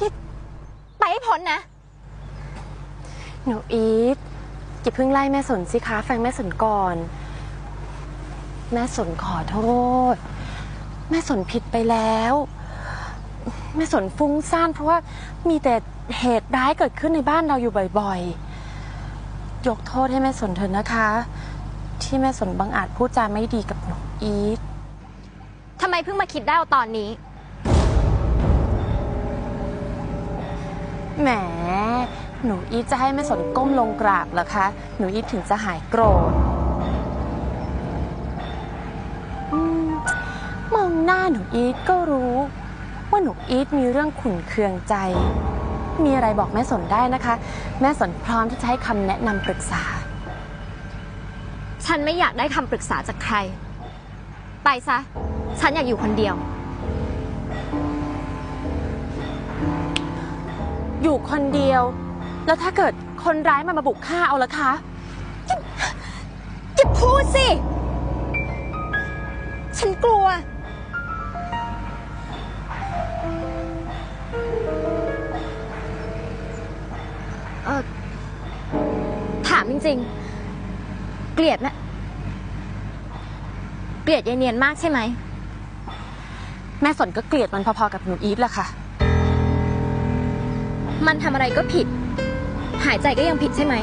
นี่ไปให้พ้นนะ หนูอีทอย่าเพิ่งไล่แม่สนสิคะฟังแม่สนก่อน แม่สนขอโทษ แม่สนผิดไปแล้ว แม่สนฟุ้งซ่านเพราะว่ามีแต่เหตุร้ายเกิดขึ้นในบ้านเราอยู่บ่อยๆ ยกโทษให้แม่สนเถอะนะคะ ที่แม่สนบังอาจพูดจาไม่ดีกับหนูอีททำไมเพิ่งมาคิดได้เอาตอนนี้ แหม หนูอีทจะให้แม่สนก้มลงกราบเหรอคะ หนูอีทถึงจะหายโกรธอืมมองหน้าหนูอีทก็รู้ ว่าหนูอีทมีเรื่องขุ่นเคืองใจ มีอะไรบอกแม่สนได้นะคะ แม่สนพร้อมที่จะให้คำแนะนำปรึกษา ฉันไม่อยากได้คำปรึกษาจากใคร ไปซะ ฉันอยากอยู่คนเดียว อยู่คนเดียว แล้วถ้าเกิดคนร้ายมันมาบุกฆ่าเอาละคะจะพูดสิ ฉันกลัว เออถามจริง ๆ เกลียดนะเกลียดยายเนียนมากใช่ไหม แม่สนก็เกลียดมันพอๆกับหนูอีทแหละค่ะ มันทำอะไรก็ผิด หายใจก็ยังผิดใช่ไหม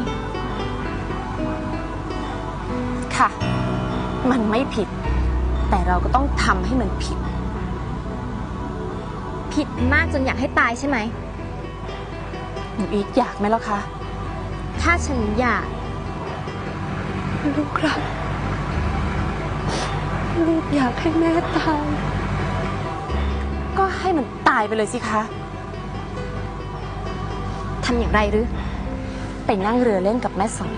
ค่ะ มันไม่ผิด แต่เราก็ต้องทำให้มันผิด ผิดมากจนอยากให้ตายใช่ไหม หนูอีทอยากไหมล่ะคะ ถ้าฉันอยาก ลูกครับ ลูกอยากให้แม่ตาย ก็ให้มันตายไปเลยสิคะ ทำอย่างไรหรือ ไปนั่งเรือเล่นกับแม่สน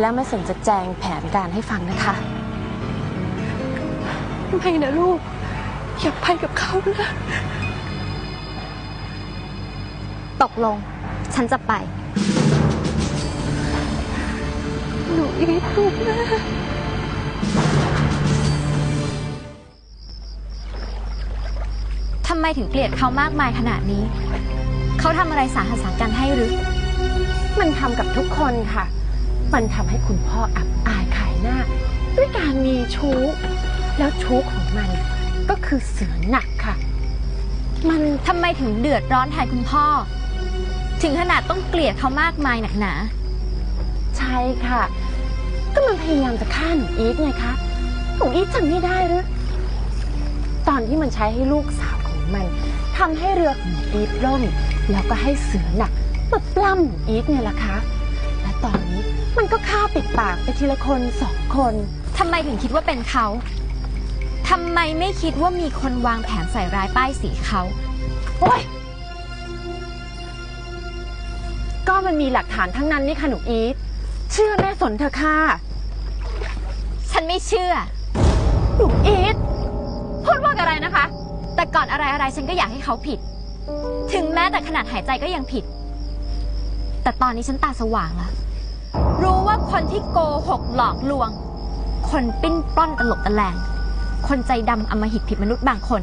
แล้วแม่สนจะแจงแผนการให้ฟังนะคะไม่นะลูก อย่าไปกับเขานะตกลง ฉันจะไป หนูอีทลูกนะทำไมถึงเกลียดเขามากมายขนาดนี้ เขาทำอะไรสาหัสสากันให้หรือ มันทำกับทุกคนค่ะ มันทำให้คุณพ่ออับอายขายหน้า ด้วยการมีชู้ แล้วชู้ของมันก็คือเสือหนักค่ะ มันทำไมถึงเดือดร้อนแทนคุณพ่อ ถึงขนาดต้องเกลียดเขามากมายหนักหนา ใช่ค่ะ ก็มันพยายามจะฆ่าหนูอีทไงคะหนูอีทจำไม่ได้หรือ ตอนที่มันใช้ให้ลูกสาวของมัน ทำให้เรือของหนูอีทล่ม แล้วก็ให้เสือหนักมาปล้ำหนูอีทเนี่ยล่ะคะ และตอนนี้มันก็ฆ่าปิดปากไปทีละคนสองคน ทำไมถึงคิดว่าเป็นเขาทำไมไม่คิดว่ามีคนวางแผนใส่ร้ายป้ายสีเขา โอ๊ยก็มันมีหลักฐานทั้งนั้นนี่ค่ะหนูอีท เชื่อแม่สนเถอะค่ะ ฉันไม่เชื่อ หนูอีท พูดว่าอะไรนะคะ แต่ก่อนอะไรอะไรฉันก็อยากให้เขาผิด ถึงแม้แต่ขนาดหายใจก็ยังผิด แต่ตอนนี้ฉันตาสว่างแล้วรู้ว่าคนที่โกหกหลอกลวง คนปิ้นปล้อนตลกตะแลง คนใจดำอำมหิตผิดมนุษย์บางคน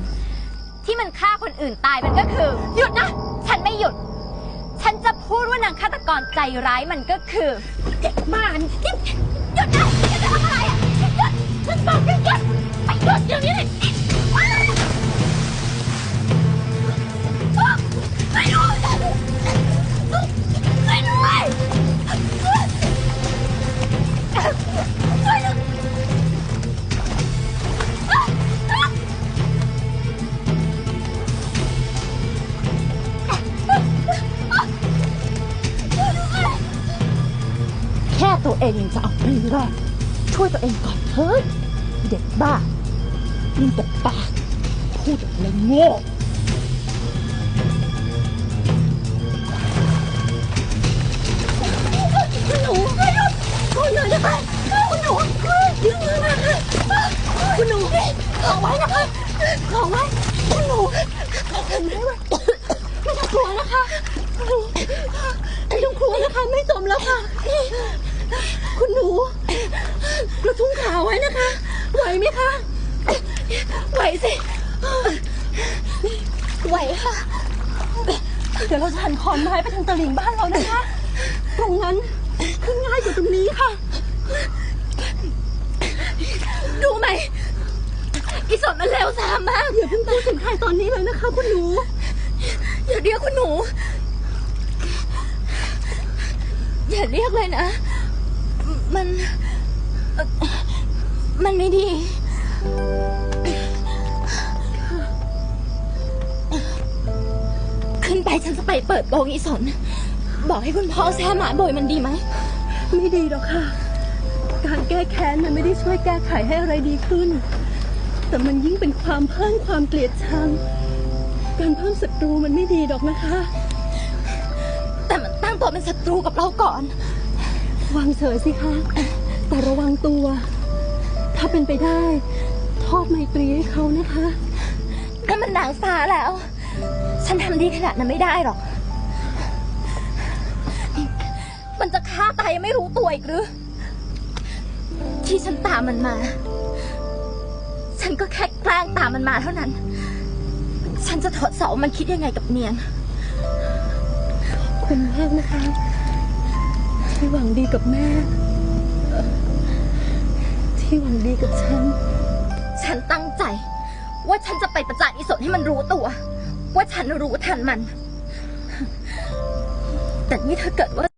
ที่มันฆ่าคนอื่นตายมันก็คือ หยุดนะ ฉันไม่หยุด ฉันจะพูดว่านางฆาตกรใจร้ายมันก็คือเด็กบ้านหยุดหยุดน ตัวเองยังจะเอาไม่รอดช่วยตัวเองก่อนเถิดเด็กบ้ามีแต่ปากพูดอะไรโง่คุณหนูไม่หยุดคุณหนูนะคะคุณหนูยืมมือมาค่ะคุณหนูขอไว้นะคะขอไว้คุณหนูขอผมได้ไหมไม่ต้องกลัวนะคะคุณหนูไม่ต้องกลัวนะคะ ไม่จมแล้วค่ะ คุณหนู กระทุ้งขาไว้นะคะ ไหวไหมคะ ไหวสิ ไหวค่ะ เดี๋ยวเราจะหันขอนไม้ไปทางตลิ่งบ้านเรานะคะ ตรงนั้นขึ้นง่ายกว่าตรงนี้ค่ะ ดูไหมอีสนมันเร็วซามมากอย่าเพิ่งพูดถึงใครตอนนี้เลยนะคะ คุณหนู อย่าเรียกคุณหนู อย่าเรียกเลยนะ มันเอ่อมันไม่ดี ขึ้นไปฉันจะไปเปิดโปงอีสน บอกให้คุณพ่อแซ่หมาบ่อยมันดีไหม ไม่ดีหรอกค่ะ การแก้แค้นมันไม่ได้ช่วยแก้ไขให้อะไรดีขึ้น แต่มันยิ่งเป็นความเพิ่มความเกลียดชัง การเพิ่มศัตรูมันไม่ดีหรอกนะคะ แต่มันตั้งตัวเป็นศัตรูกับเราก่อน วางเฉยสิคะ แต่ระวังตัว ถ้าเป็นไปได้ ทอดไมตรีให้เขานะคะนั่นมันนางฟ้าแล้ว ฉันทำดีขนาดนั้นไม่ได้หรอก มันจะฆ่าตายยังไม่รู้ตัวอีกหรือ ที่ฉันตามมันมา ฉันก็แค่แกล้งตามมันมาเท่านั้น ฉันจะทดสอบว่ามันคิดยังไงกับเนียงคุณมากนะคะ ที่หวังดีกับแม่ ที่หวังดีกับฉัน ฉันตั้งใจ ว่าฉันจะไปประจานอีสนให้มันรู้ตัว ว่าฉันรู้ทันมัน แต่นี่ถ้าเกิดว่า